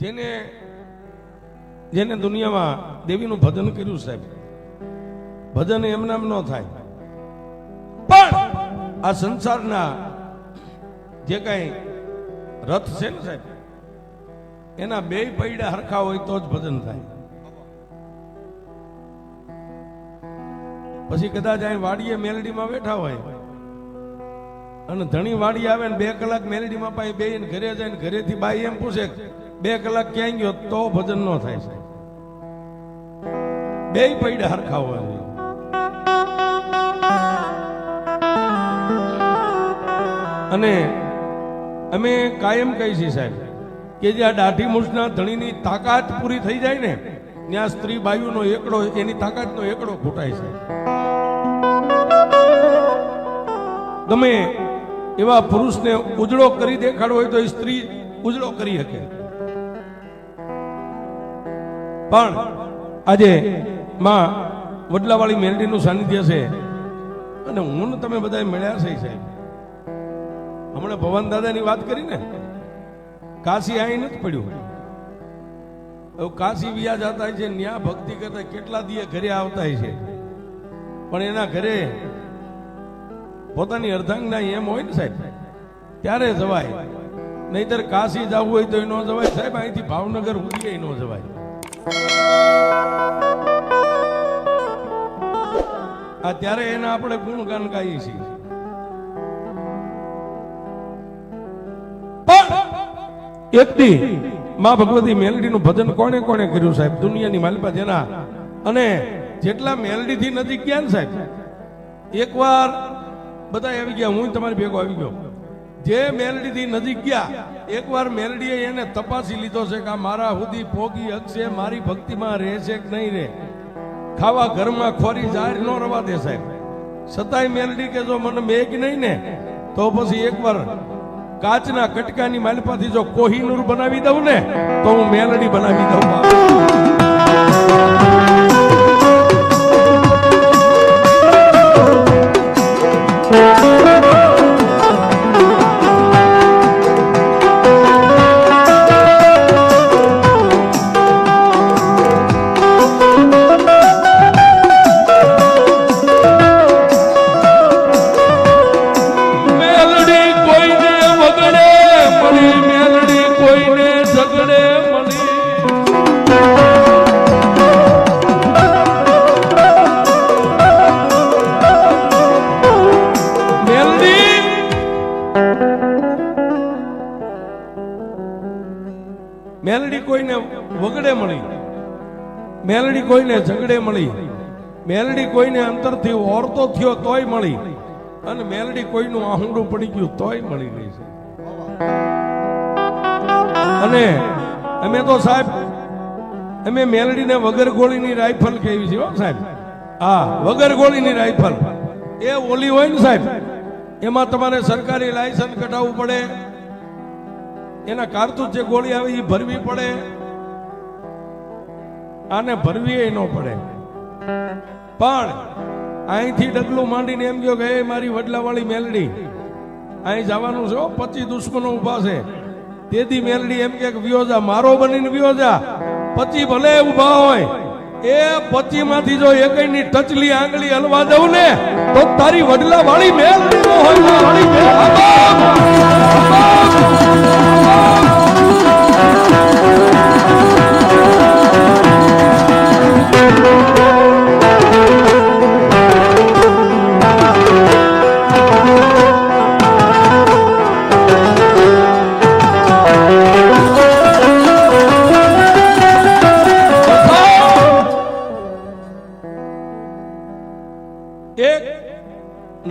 જેને જેને દુનિયામાં દેવીનું ભજન કર્યું સાહેબ, ભજન એમ નામ ન થાય. પણ આ સંસારના જે કઈ રથ છે ને સાહેબ, એના બે પૈડા હરખા હોય તો જ ભજન થાય. પછી કદાચ અહીં વાડીએ મેલડીમાં બેઠા હોય અને ધણી વાડી આવે ને બે કલાક મેલડીમાં પાસે બે ઘરે જાય ને ઘરેથી બાઈ એમ પૂછે બે કલાક ક્યાંય ગયો તો ભજન નો થાય છે બે પૈડા હરખા હોય અને અમે કાયમ કહી છીએ સાહેબ કે જે આ દાઢી મૂછના ધણીની તાકાત પૂરી થઈ જાય ને, ત્યાં સ્ત્રી બાયુનો એકડો, એની તાકાતનો એકડો ખૂટાય છે તમે એવા પુરુષને ઉજળો કરી દેખાડવો હોય તો એ સ્ત્રી ઉજળો કરી શકે. પણ આજે માં વડલાવાળી મેલડીનું સાનિધ્ય છે. અને હું તમે બધા મળ્યા છે સાહેબ. હમણાં ભવન દાદાની વાત કરી ને કાશી અહીં નથી પડ્યું. હવે કાશી વિયા જતા છે, ન્યા ભક્તિ કરતા કેટલા દિવસ ઘરે આવતા છે. પણ એના ઘરે પોતાની અર્ધાંગના એમ હોય ને સાહેબ, ત્યારે જવાય. નહીતર કાશી જવું હોય તો એ ન જવાય. સાહેબ, અહીંથી ભાવનગર સુધી ન જવાય. આ ત્યારે એના આપણે ગુણગાન ગાઈએ છીએ. પણ એક દી માં ભગવતી મેલડીનું ભજન કોણે કોણે કર્યું સાહેબ? દુનિયાની માલિપા જેના. અને જેટલા મેલડી થી નજીક ગયા ને સાહેબ એકવાર બધા આવી ગયા, હું તમારી ભેગો આવી ગયો. જે મેલડી થી નજીક ગયા, એકવાર મેલડીએ એને તપાસી લીધો છે કે આ મારા સુધી પોગી હકશે, મારી ભક્તિમાં રહે છે કે નહીં રહે ખાવા ઘરમાં ખોરી જાહેર ન રવા દે સાહેબ. છતાંય મેલડી કે જો મને મેઘ નહીં ને, તો પછી એકવાર કાચના કટકાની માલપાથી જો કોહિનૂર બનાવી દઉં ને, તો હું મેલડી બનાવી દઉં. કોઈને ઝઘડે મળી. મેલડી કોઈને અંતરથી ઓરતો થયો તોય મળી. અને મેલડી કોઈનું આહુડું પડી ગયું તોય મળી ગઈ છે અને અમે તો સાહેબ, અમે મેલડીને વગર ગોળીની રાઇફલ કહેવી છે સાહેબ. હા, વગર ગોળીની રાઇફલ. એ ઓલી હોય ને સાહેબ, એમાં તમારે સરકારી લાયસન્સ કઢાવવું પડે. એના કારતૂસ જે ગોળી આવે એ ભરવી પડે. આને ભરવી ન પડે. પણ અહીંથી ડગલું માંડીને એમ કહો કે, એ મારી વડલાવાળી મેલડી, અહીં જવાનું છે પચીસ દુશ્મનો ઊભા છે. તેથી મેલડી એમ કે વ્યોજા, મારો બનીને વ્યોજા પચી ભલે ઊભા હોય, એ પચી માંથી જો એકની ટચલી આંગળી હલવા દઉં ને, તો તારી વડલા વાળી મેલડી હોય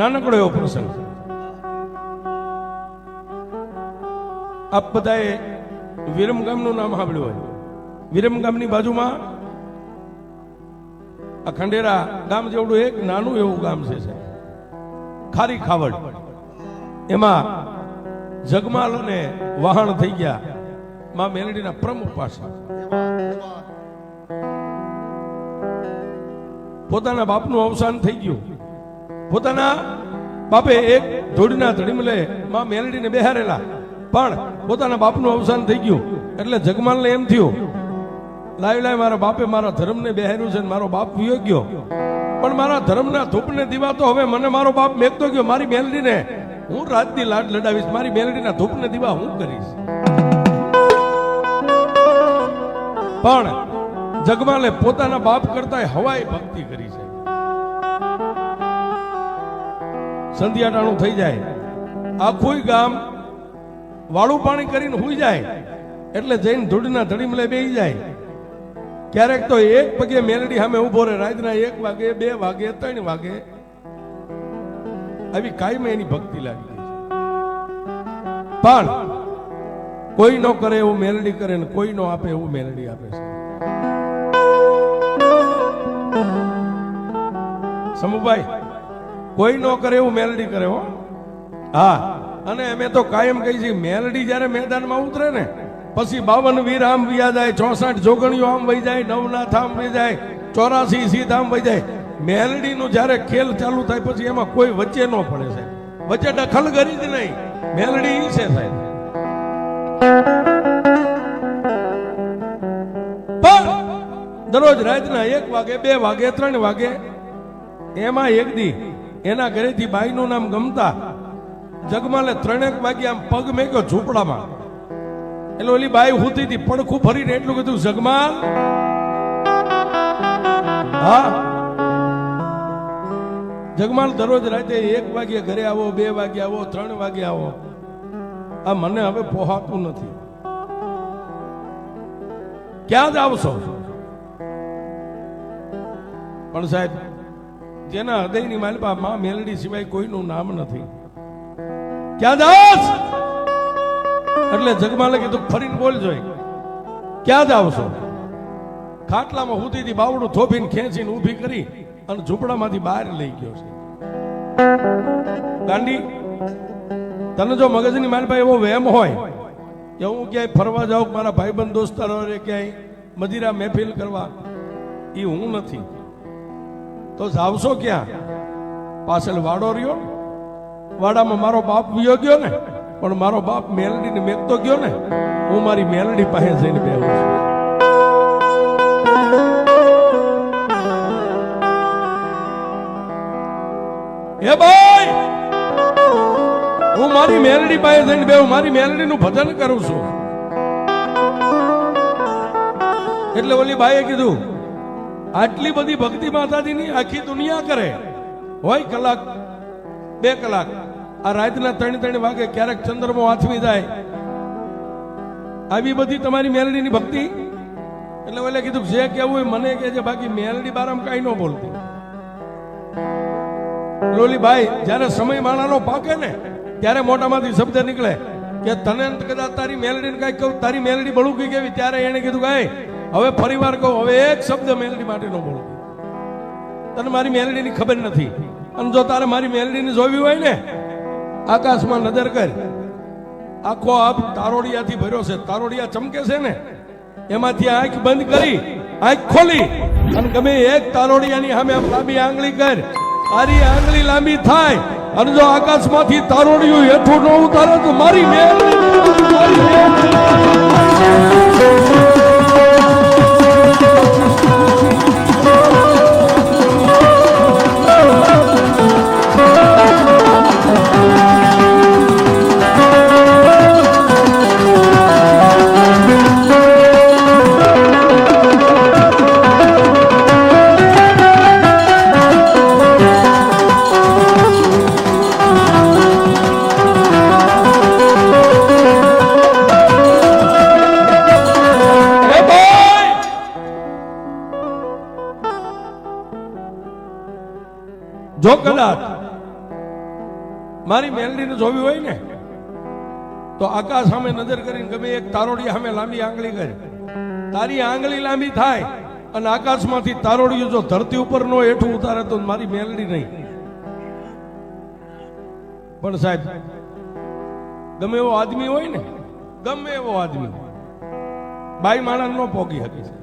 નાનકડો એવો પ્રસંગ આપ બધાએ વિરમ નામ સાંભળ્યું હોય. વિરમ બાજુમાં આ ખંડેરા ગામ જેવડું એક નાનું એવું ગામ છે સાહેબ. ખારી ખાવડ. એમાં જગમાલ અને વહાણ થઈ ગયા માં મેલડીના પ્રમુખ પાસે. પોતાના બાપનું અવસાન થઈ ગયું. પોતાના બાપે એક ધોડીના ધડીમલે માં મેલડીને બેહારેલા. પણ પોતાના બાપનું અવસાન થઈ ગયું. એટલે જગમાલને એમ થયું લાવી લાવી મારા બાપે મારા ધર્મને બેહાર્યું છે મારો બાપ વિયો ગયો. પણ મારા ધર્મના ધૂપને દીવા તો હવે મને મારો બાપ મેકતો ગયો, મારી મેલડીને. હું રાતની લાડ લડાવીશ, મારી મેલડીના ધૂપને દીવા હું કરીશ. પણ જગમાલે પોતાના બાપ કરતા હવાઈ ભક્તિ કરી છે. સંધ્યાટાણું થઈ જાય. આખું ગામ વાળું પાણી કરીને હોઈ જાય. એટલે જઈને ધૂળના ધડીમલે બેસી જાય. ક્યારેક તો એક પગે મેલડી સામે ઊભો રહે, રાતના એક વાગે, બે વાગે, ત્રણ વાગે. આવી કાયમ એની ભક્તિ લાગી ગઈ પણ કોઈ નો કરે એવું મેલડી કરે ને કોઈ નો આપે એવું મેલડી આપે છે. સમુભાઈ કોઈ નો કરે એવું મેલડી કરે હો. હા. અને અમે તો કાયમ કહી છીએ, મેલડી જ્યારે મેદાનમાં ઉતરે ને, પછી બાવન વીર આમ વ્યા જાય, ચોસઠ જોગણીઓ આમ વહી જાય, નવનાથ આમ વહી જાય, ચોરાસી સીધ આમ વહી જાય. મેલડીનું જ્યારે ખેલ ચાલુ થાય પછી એમાં કોઈ વચ્ચે ન પડે છે વચ્ચે દખલ કરી જ નહીં. મેલડી ઈ છે સાહેબ. પણ દરરોજ રાતના એક વાગે, બે વાગે, ત્રણ વાગે, એમાં એક દી એના ઘરેથી બાઈનું નામ ગમતા જગમાલે ત્રણેક વાગે આમ પગ મેક્યો ઝૂંપડામાં. એટલે ઓલી બાઈ હુતી હતી, પડખું ફરીને એટલું કીધું, જગમાલ. હા. જગમાલ દરરોજ રાતે એક વાગે ઘરે આવો, બે વાગે આવો, ત્રણ વાગે આવો. આ મને હવે પોહાતું નથી. ક્યાં જ આવશો? પણ સાહેબ જેના હૃદયની માલપા માં મેલડી સિવાય કોઈનું નામ નથી. ક્યાં જાસ એટલે જગમાલે કીધું, ફરીને બોલ જોઈ. ક્યાં જાવ છો? ખાટલામાં હુતીથી બાવડું થોભીને ખેંચીને ઊભી કરી અને ઝૂંપડામાંથી બહાર લઈ ગયો છે. ગાંડી, તને જો મગજની માલપા એવો વહેમ હોય કે હું ક્યાંય ફરવા જાઉં મારા ભાઈબંધ દોસ્તારો ક્યાંય મદિરા મહેફિલ કરવા એ હું નથી. તો જાવશો ક્યાં? પાછળ વાડો રહ્યો વાડામાં મારો બાપ વિયો ગયો ને? પણ મારો બાપ મેલડીને મેકતો ગયો ને? હું મારી મેલડી પાસે જઈને બેહું એ ભાઈ! હું મારી મેલડી પાસે જઈને બેહું, મારી મેલડીનું ભજન કરું છું. એટલે ઓલી ભાઈએ કીધું આટલી બધી ભક્તિ માતાજીની આખી દુનિયા કરે. હોય કલાક, બે કલાક. આ રાતના ત્રણ ત્રણ વાગે ક્યારેક ચંદ્રમો આથમી જાય. આવી બધી તમારી મેલડીની ભક્તિ? એટલે ઓલે કીધું, જે કેવું હોય મને કે છે બાકી મેલડી બારામ કાંઈ ન બોલતી. લોલી ભાઈ, જ્યારે સમય માણાનો પાકે ને, ત્યારે મોટામાંથી શબ્દ નીકળે કે તને કદાચ તારી મેલડીને કઈ કહું, તારી મેલડી બળુકી કેવી? ત્યારે એને કીધું, કાંઈ હવે ફરીવાર કહું, હવે એક શબ્દ મેલડી માટે ન બોલો તને મારી મેલડીની ખબર નથી. અને જો તારે મારી મેલડીને જોવી હોય ને, આકાશમાં નજર કર. આખો આપ તારોડિયાથી ભર્યો છે. તારોડિયા ચમકે છે ને? એમાંથી આંખ બંધ કરી, આંખ ખોલી. અને ગમે એક તારોડિયાની સામે લાંબી આંગળી કર. તારી આંગળી લાંબી થાય. અને જો આકાશમાંથી તારોડિયું હેઠું ન ઉતારે, તો મારી મેલડી મારી મેલડી જો કદાચ મારી મેલડીને જોવી હોય ને, તો આકાશ સામે નજર કરીને ગમે એક તારોડી સામે લાંબી આંગળી કરે. તારી આંગળી લાંબી થાય અને આકાશમાંથી તારોડિયું જો ધરતી ઉપર નો હેઠું ઉતારે તો મારી મેલડી નહીં. પણ સાહેબ, ગમે એવો આદમી હોય ને, ગમે એવો આદમી બાઈ માણસ નો પોગી શકે. છે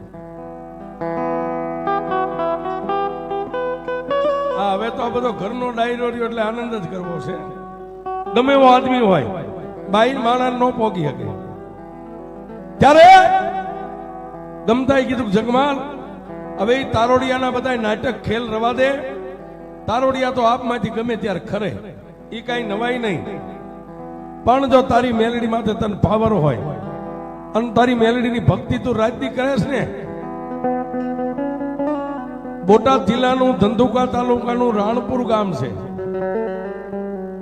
હવે તો બધો ઘરનો ડાયરો રહ્યો એટલે આનંદ જ કરવો છે. ગમે એવો આદમી હોય બાઈ માણસ નો પોગી શકે. ત્યારે ગમતા કીધું, જગમાલ, હવે તારોડિયાના બધા નાટક ખેલ રવા દે. તારોડિયા તો આપમાંથી ગમે ત્યારે ખરે એ કાંઈ નવાઈ નહીં. પણ જો તારી મેલડી માથે તને પાવર હોય, અને તારી મેલડીની ભક્તિ તું રાજની કરે છે ને બોટાદ જિલ્લાનું ધંધુકા તાલુકાનું રાણપુર ગામ છે.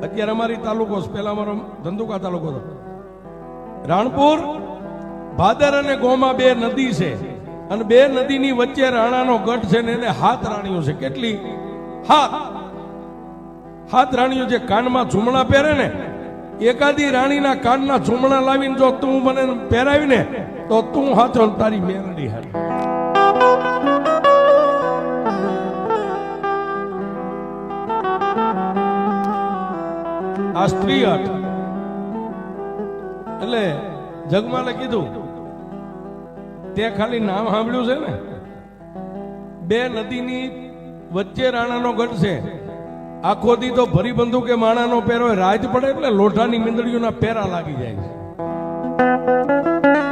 અત્યારે અમારી તાલુકો પેલા અમારો ધંધુકા તાલુકો રાણપુર, ભાદર અને ગોમાં બે નદી છે. અને બે નદીની વચ્ચે રાણાનો ગઢ છે ને એને હાથ રાણીઓ છે. કેટલી? હાથ. હાથ રાણીઓ જે કાનમાં ઝુમણા પહેરે ને, એકાદી રાણીના કાનના ઝુમણા લાવીને જો તું મને પહેરાવી ને તો તું હાથો તારી મેરડી હારી. આ સ્ત્રી હટ એટલે જગમાને કીધું તે ખાલી નામ સાંભળ્યું છે ને? બે નદીની વચ્ચે રાણાનો ગઢ છે. આખો દી તો ભરી બંદૂકે માણાનો પહેરો રાજ પડે એટલે લોઢાની મીંદડીઓના પેરા લાગી જાય છે.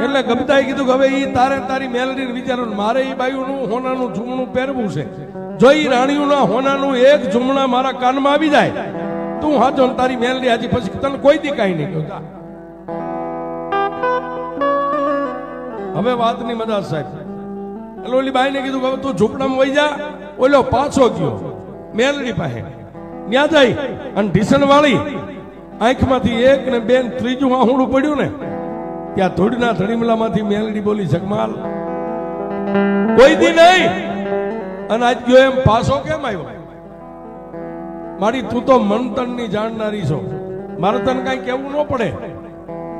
એટલે ગમતાએ કીધું કે હવે એ તારે તારી મેલડી વિચારો મારે એ બાયુનું હોનાનું ઝુમણું પહેરવું છે. જો એ રાણીઓના હોનાનું એક ઝુમણા મારા કાનમાં આવી જાય તું હાચો ને તારી મેલડી હાજી પછી તને કોઈ દી કાંઈ નહીં કહું. હવે હવે વાતની મજા સાહેબ. એટલે ઓલી બાઈને કીધું કે તું ઝૂંપડામાં વહી જા. ઓલો પાછો ગયો, મેલડી પાસે. ત્યાં જાય અને ઢીસણ વાળી આંખમાંથી એક ને બે ત્રીજું આહુડું પડ્યું ને, ત્યાં ધૂળના ધડીમલામાંથી મેલડી બોલી, જગમાલ, કોઈ દી નહીં. અને આજ ગયો એમ પાછો કેમ આવ્યો? મારી તું તો મંતનની જાણનારી છો. મારે તને કઈ કેવું ન પડે.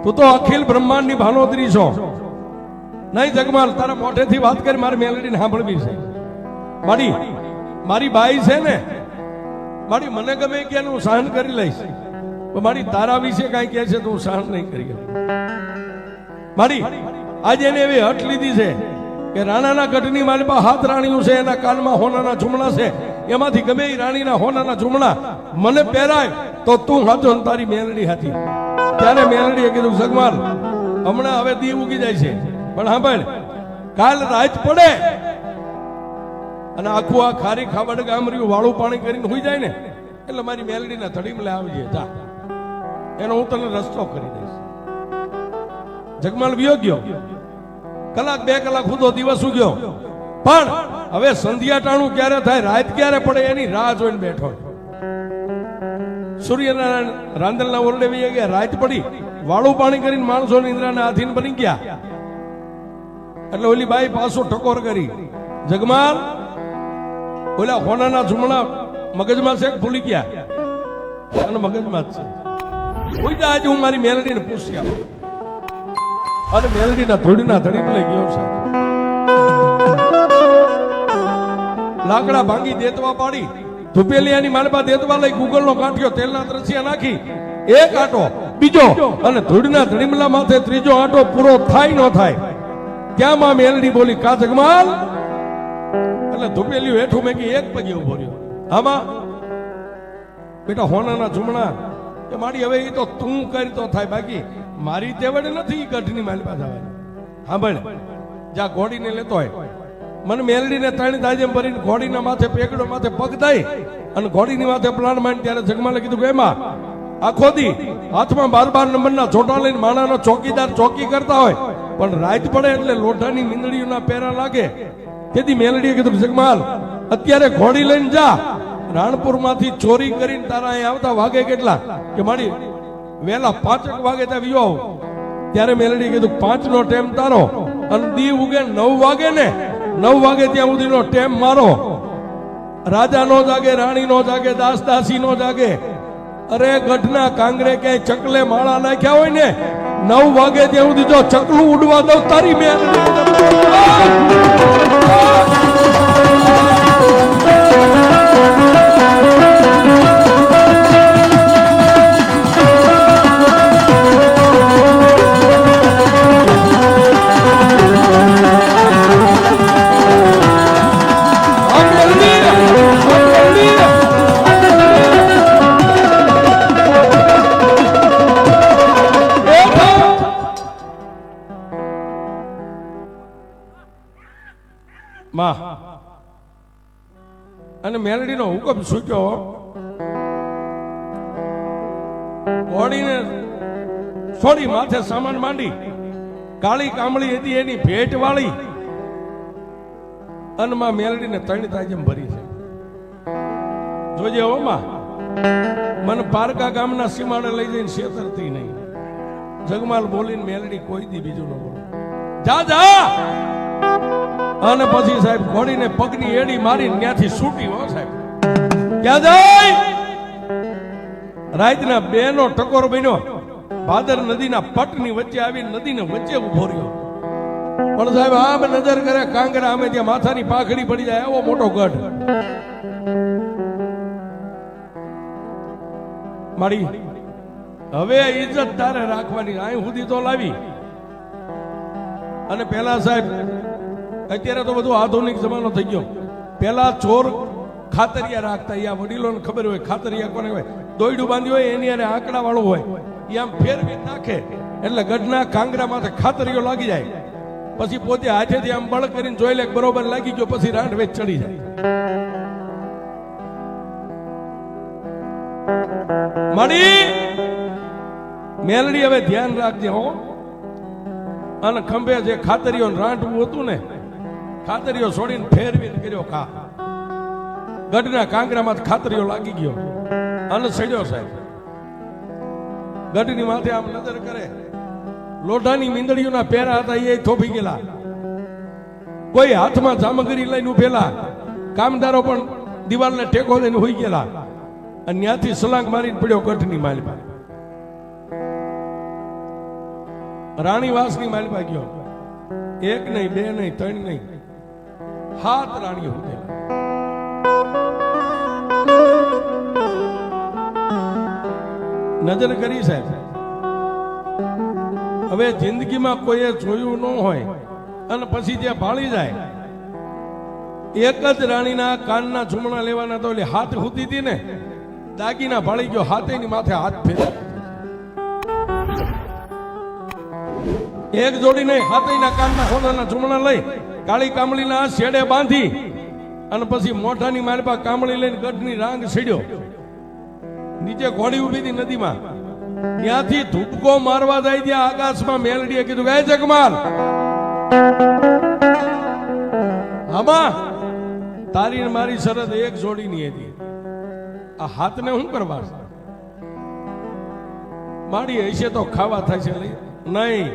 તું તો અખિલ બ્રહ્માંડની ભાનોતરી છો. નહીં જગમાલ, તારા મોઢેથી વાત કરી મારે મેલડીને સાંભળવી છે. મારી મારી બાઈ છે ને, મારી મને ગમે કે હું સહન કરી લઈશ. પણ મારી તારા વિશે કાંઈ કહે છે તો હું સહન નહીં કરી. મારી, આજે એને એવી હટ લીધી છે કે રાણાના ગઢની માલિપા હાથ રાણીઓ છે, એના કાનમાં હોનાના ઝુમણા છે. એમાંથી ગમે એ રાણીના હોનાના ઝુમણા મને પહેરાય તો તું હાથો તારી મેલડી હતી ત્યારે મેલડીએ કીધું સગમાલ હમણાં હવે દી ઉગી જાય છે. પણ સાંભળ કાલ રાત પડે અને આખું આ ખારી ખાબડ ગામ રહ્યું, વાળું પાણી કરીને હોઈ જાય ને, એટલે મારી મેલડીના થડીમાં આવી આવજે, જા. એનો હું તને રસ્તો કરી દઈશ. જગમાલ વિયો ગયો. કલાક બે કલાક સુધો દિવસ ઉગ્યો. પણ હવે સંધ્યા ટાણું ક્યારે થાય? રાત ક્યારે પડે? એની રાહ જોઈને બેઠો સૂર્યનારાયણ રાંદલના ઓરડે વહી ગયા. રાત પડી. વાળું પાણી કરીને માણસો ઇન્દ્રાના આધીન બની ગયા. એટલે ઓલી બાઈ પાછો ટકોર કરી. જગમાલ. ઓલા હોનાના ઝુમણા મગજમાં છે ભૂલી ગયા? અને મગજમાં જ છે. કોઈ આજે હું મારી મેલડીને પૂછી આવું અને મેલડીના ધોડીના ધડી લઈ ગયો છે લાકડા ભાંગી દેતવા પાડી, ધુપેલિયાની માલબા દેતવા લઈ ગુગલનો કાંઠ્યો તેલના દ્રશ્ય નાખી, એક આટો, બીજો, અને ધૂળના ધડીમલા માથે ત્રીજો આટો પૂરો થાય ન થાય. ત્યાં માં મેલડી બોલી કાચકમાલ એટલે ધુપેલિયું હેઠું મેં એક પગે ઊભો રહ્યો. આમાં? બેટા, હોનાના ઝુમણા કે મારી હવે એ તો તું કરી તો થાય, બાકી મારી તેવડે નથી ગઢની માલ પાસે આવવાની સાંભળ, જા ઘોડીને લેતો હોય મને મેલડીને ત્રણ દાજેમ ભરીને ઘોડીના માથે પેગડો માથે પગ દઈ અને ઘોડીની માથે પ્લાન માંડ ત્યારે જગમાલે કીધું કે, એમાં આખો દી હાથમાં બાર બાર નંબરના છોટા લઈને માણાનો ચોકીદાર ચોકી કરતા હોય. પણ રાત પડે એટલે લોઢાની મીંદડીઓના પેરા લાગે. તેથી મેલડીએ કીધું જગમાલ અત્યારે ઘોડી લઈને જા. રાણપુરમાંથી ચોરી કરીને તારા અહીં આવતા વાગે કેટલા? કે મારી વેલા પાંચક વાગે ત્યાં વિયો ત્યારે મેલડી કીધું પાંચ નો ટેમ તારો. અને દી ઉગે નવ વાગે ને. નવ વાગે ત્યાં સુધીનો ટેમ મારો. રાજા નો જાગે, રાણી નો જાગે, દાસ દાસી નો જાગે. અરે ગઢના કાંગરે ક્યાંય ચકલે માળા નાખ્યા હોય ને, નવ વાગે ત્યાં સુધી જો ચકલું ઉડવા દઉં તારી આમ માં. અને મેલડીનો હુકમ સૂક્યો ઓડીને છોડી માથે સામાન માંડી, કાળી કામળી હતી એની ભેટ વાળી અને માં મેલડીને ત્રણ તાજમ ભરી છે. જોજે હો માં, મને પારકા ગામના સીમાડે લઈ જઈને છેતરતી નહીં. જગમાલ બોલીને મેલડી કોઈ દી બીજું ન બોલો. જા જા! અને પછી સાહેબ ઘોડીને પગની એડી મારી ત્યાંથી છૂટી હો સાહેબ. ક્યાં જાય? રાતના બેનો ટકોર બન્યો. ભાદર નદીના પટની વચ્ચે આવી નદીને વચ્ચે ઊભો રહ્યો. પણ સાહેબ આમ નજર કરે કાંગરા અમે ત્યાં માથાની પાખડી પડી જાય એવો મોટો ગઢ. મારી હવે ઇજ્જત તારે રાખવાની. અહીં સુધી તો લાવી. અને પેલા સાહેબ અત્યારે તો બધું આધુનિક જમાનો થઈ ગયો. પેલા ચોર ખાતરિયા રાખતા, યા વડીલોને ખબર હોય, ખાતરિયા કોને હોય દોયડું બાંધ્યું હોય, એની અને આંકડા વાળું હોય. એ આમ ફેરવી નાખે, એટલે ગઢના કાંગરા માથે ખાતરીઓ લાગી જાય. પછી પોતે હાથેથી આમ બળ કરીને જોઈ લે બરોબર લાગી ગયો, પછી રાંઠ વેચ ચડી જાય. મળી મેલડી, હવે ધ્યાન રાખજે હો. અને ખંભે જે ખાતરીઓ રાંઠવું હતું ને ખાતરીઓ છોડીને ફેરવીને કર્યો કા ગઢના કાંગરામાં ખાતરીઓ લાગી ગયો. અને સડ્યો સાહેબ. ગઢની માથે આમ નજર કરે. લોઢાની મીંદડીઓના પહેરા હતા, એ થોભી ગયેલા. કોઈ હાથમાં સામગ્રી લઈને ઉભેલા. કામદારો પણ દિવાલને ટેકો લઈને હોઈ ગયેલા. અને ત્યાંથી સલાંગ મારીને પડ્યો ગઢની માલપા રાણીવાસની માલપા ગયો. એક નહીં, બે નહીં, ત્રણ નહીં. હાથ રાણીઓ ઉભેલા નજર કરી સાહેબ. હવે જિંદગીમાં કોઈએ જોયું ન હોય અને પછી જે ભાળી જાય, એક જ રાણીના કાનના ઝુમણા લેવાના તો એટલે હાથ હુતી હતી ને, દાગીના ભાળી ગયો, હાથેની માથે હાથ ફેરે એક જોડી નહીં હાથેના કાનના ખોદાના ઝુમણા લઈ કાળી કામળીના શેડે બાંધી અને પછી મોઢાની માલપા કામળી લઈને ગઢની રાંગ છેડ્યો નીચે ઘોડી ઊભી હતી નદીમાં. ત્યાંથી ધૂપકો મારવા જાય ત્યાં આકાશમાં મેલડીએ કીધું ગાય "એ જગમાલ આમાં તારી મારી શરત એક જોડીની હતી. આ હાથને શું કરવા માડી હશે તો ખાવા થશે નહીં.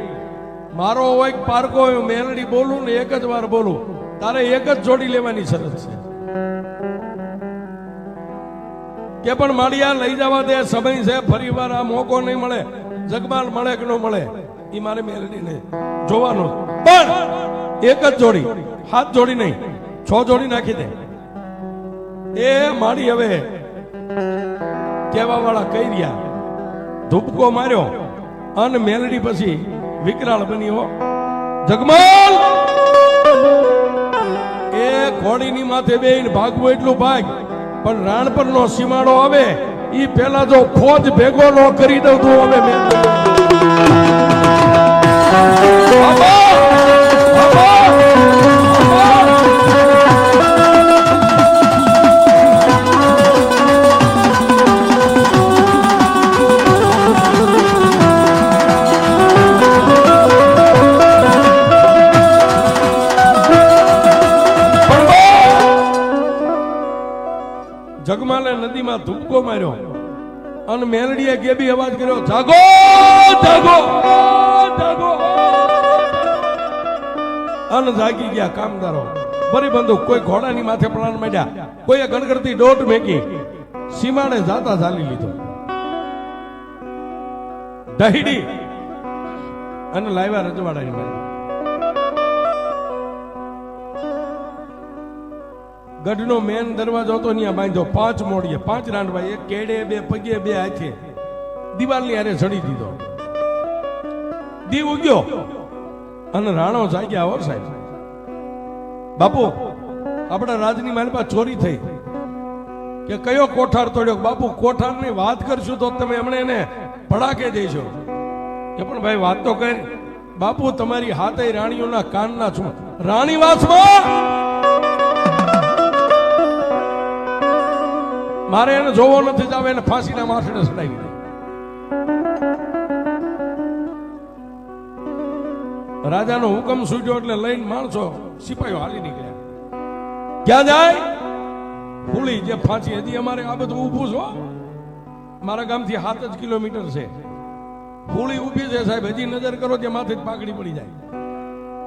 મારો હોય કે પારકો હોય મેલડી બોલું ને એક જ વાર બોલું. તારે એક જ જોડી લેવાની શરત છે. કે પણ માળિયા લઈ જવા દે, સમય છે, ફરી વાર આ મોકો નહીં મળે, જગમાલ મળે કે ન મળે એ મારે મેલડીને જોવાનો પણ એક જ જોડી, હાથ જોડી નહીં, છ જોડી નાખી દે. એ માળી હવે કેવા વાળા કહી રહ્યા ધૂપકો માર્યો અને મેલડી પછી વિકરાળ બની જગમાલ! એ ઘોડીની માથે બેહીને ભાગવું એટલું ભાગ, પણ રાણપર નો સીમાડો આવે એ પેલા જો ફોજ ભેગો નો કરી દઉં તો હવે મેં જગમાલે નદીમાં ધૂપકો માર્યો. અને મેલડીએ ગેબી અવાજ કર્યો, જાગો જાગો જાગો. અને જાગી ગયા કામદારો. ફરી બંધુ કોઈ ઘોડાની માથે પ્રાણ માંડ્યા. કોઈએ ગણગડતી દોટ મેકી. સીમાડે જાતા ચાલી લીધો. દહીડી. અને લાવ્યા રજવાડાની મારી ગઢનો મેન દરવાજો હતો ત્યાં બાંધ્યો. પાંચ મોડીએ, પાંચ રાંડવા કેડે બે, પગે બે હાથે દિવાલની હારે ચડી દીધો. દીવ ઉગ્યો. અને રાણો જાગ્યા હો સાહેબ. બાપુ, આપણા રાજની માલમાં ચોરી થઈ. કે કયો કોઠાર તોડ્યો? બાપુ, કોઠારની વાત કરશું તો તમે એમણે એને ભડાકે દેજો. કે પણ ભાઈ, વાત તો કરી. બાપુ, તમારી હાથે રાણીઓના કાનના છું. રાણીવાસમાં મારે એને જોવો નથી જાવે એને ફાંસીના માથડે સડાવી દે. રાજાનો હુકમ સૂજ્યો એટલે લઈને માણસો સિપાહીઓ હાલી નીકળ્યા. ક્યાં જાય? ફૂલી જે ફાંસી હજી અમારે, આ બધું ઊભું છો મારા ગામથી સાત જ કિલોમીટર છે. ફૂલી ઊભી છે સાહેબ, હજી નજર કરો જે માથે જ પાકડી પડી જાય.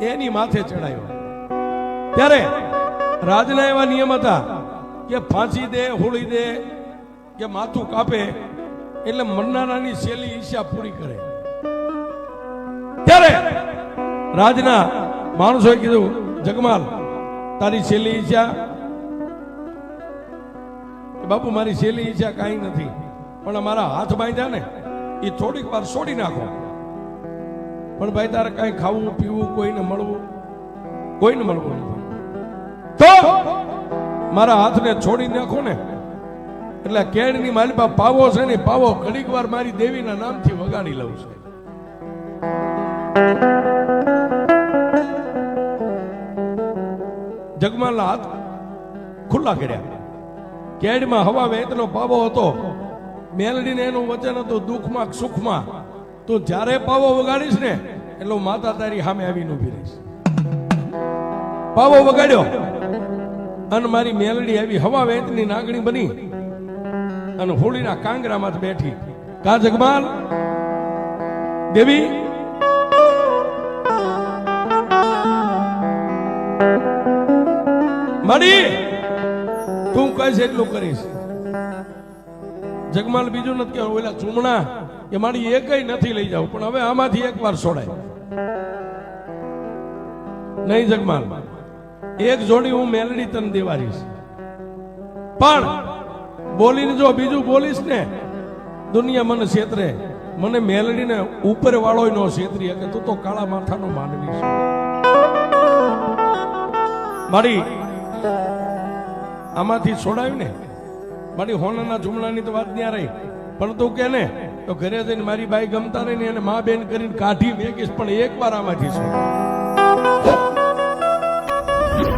એની માથે ચડાયો. ત્યારે રાજના એવા નિયમ હતા કે ફાંસી દે, હોળી દે, કે માથું કાપે, એટલે મરનારાની શૈલી ઈર્ષ્યા પૂરી કરે. ત્યારે રાજના માણસોએ કીધું, જગમાલ, તારી ઈચ્છા કે બાપુ, મારી છેલ્લી ઈચ્છા કાંઈ નથી, પણ અમારા હાથ બાંધ્યા ને એ થોડીક વાર છોડી નાખો. પણ ભાઈ, તારે કાંઈ ખાવું, પીવું, કોઈને મળવું? કોઈને મળવું નથી. તો મારા હાથને છોડી નાખો ને. એટલે કેળની માલિપા પાવો છે ને, પાવો ઘડીક વાર મારી દેવીના નામથી વગાડી લઉં છે. જગમાલના હાથ ખુલ્લા કર્યા. કેડમાં હવા વેતનો પાવો હતો. મેલડીને એનું વચન હતું, દુઃખમાં સુખમાં? તું જ્યારે પાવો વગાડીશ ને, એટલે માતા તારી સામે આવીને ઊભી રહીશ. પાવો વગાડ્યો. અને મારી મેલડી આવી હવા વેતની નાગણી બની અને હોળીના કાંગરામાં બેઠી. કા જગમાલ? દેવી? મારી તું કહીશ એટલું કરીશ? જગમાલ બીજું નથી કહેવાનું, ઓલા ચૂમણા, એ મારી એકય નથી લઈ જાવ, પણ હવે આમાંથી એક વાર છોડાય. નહીં જગમાલ. એક જોડી હું મેલડી તને દેવારીશ પણ બોલીને જો બીજું બોલીશ ને, દુનિયા મને છેતરે. મને મેલડીને ઉપર વાળો નો છેતરી કે તું તો કાળા માથાનો માનવી છે. મારી આમાંથી છોડાયું ને. મારી હોનાના જુમલાની તો વાત ત્યાં રહી. પણ તું કે ને, તો ઘરે જઈને મારી બાઈ ગમતા રહી ને મા બેન કરીને કાઢી મેકીશ પણ એક વાર આમાંથી છોડ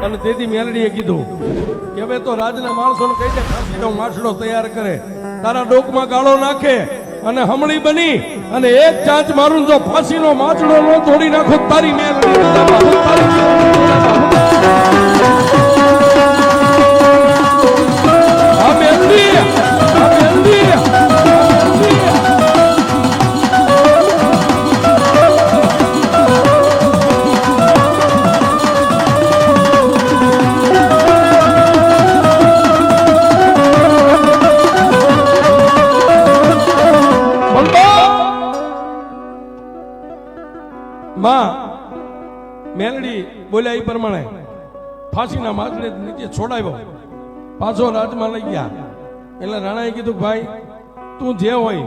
અને તેથી મેલડીએ કીધું કે હવે તો રાજના માણસોને કહી દે ફાંસીનો માછડો તૈયાર કરે. તારા ડોકમાં ગાળો નાખે અને હમણી બની અને એક ચાંચ મારું જો ફાંસીનો માછડો ન તોડી નાખો, તારી મેલડી પ્રમાણે ફાંસીના માથડે નીચે છોડાવ્યો. પાછો રાજમાં લઈ ગયા. એટલે રાણાએ કીધું ભાઈ, તું જે હોય,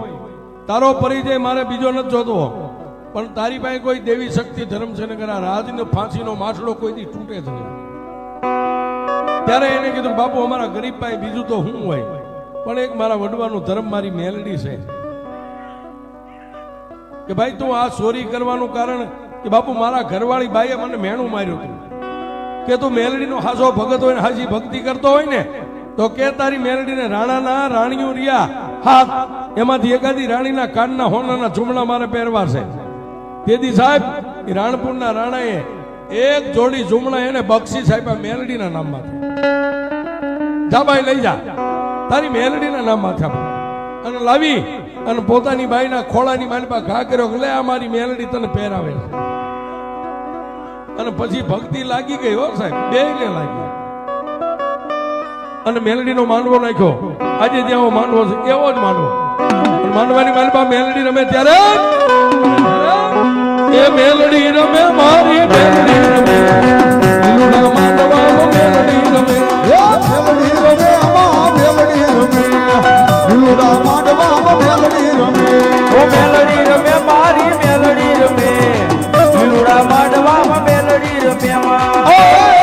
તારો પરિચય મારે બીજો નથી જોતો. પણ તારી પાસે કોઈ દેવી શક્તિ ધર્મ છે ને આ રાજનો ફાંસીનો માછડો કોઈથી તૂટે જ નહીં. ત્યારે એને કીધું બાપુ, અમારા ગરીબ પાસે બીજું તો હું હોય? પણ એક મારા વડવાનો ધર્મ મારી મેલડી છે. કે ભાઈ, તું આ ચોરી કરવાનું કારણ કે બાપુ, મારા ઘરવાળી બાઈએ મને મેણું માર્યું હતું. કે તું મેલડીનો હાજો ભગત હોય ને હાજી ભક્તિ કરતો હોય ને, તો કે તારી મેલડીને રાણાના રાણીઓ રહ્યા. હાથ, એમાંથી એકાદી રાણીના કાનના હોનાના ઝુમડા મારે પહેરવા છે. તેથી સાહેબ, એ રાણપુરના રાણાએ એક જોડી ઝુમડા એને બક્ષીસ સાહેબ મેલડીના નામમાં જા ભાઈ, લઈ જા. તારી મેલડીના નામમાં થયા અને લાવી, અને પોતાની બાઈના ખોળાની પાસે ઘા કર્યો લે આ મારી મેલડી તને પહેરાવે છે. અને પછી ભક્તિ લાગી ગઈ હો સાહેબ. બે ને લાગી. અને મેલડીનો માનવો નાખ્યો. આજે જેવો માનવો છે, એવો જ માનવો માનવાની મારી મેલડી રમે ત્યારે એ મેલડી રમે, મારી મેલડી રમે. લીલુડા માનવામાં મેલડી રમે. મેલડી રમે અમા મેલડી રમે. લીલુડા માંડવામાં મેલડી રમે. ઓ મેલડી મેલડી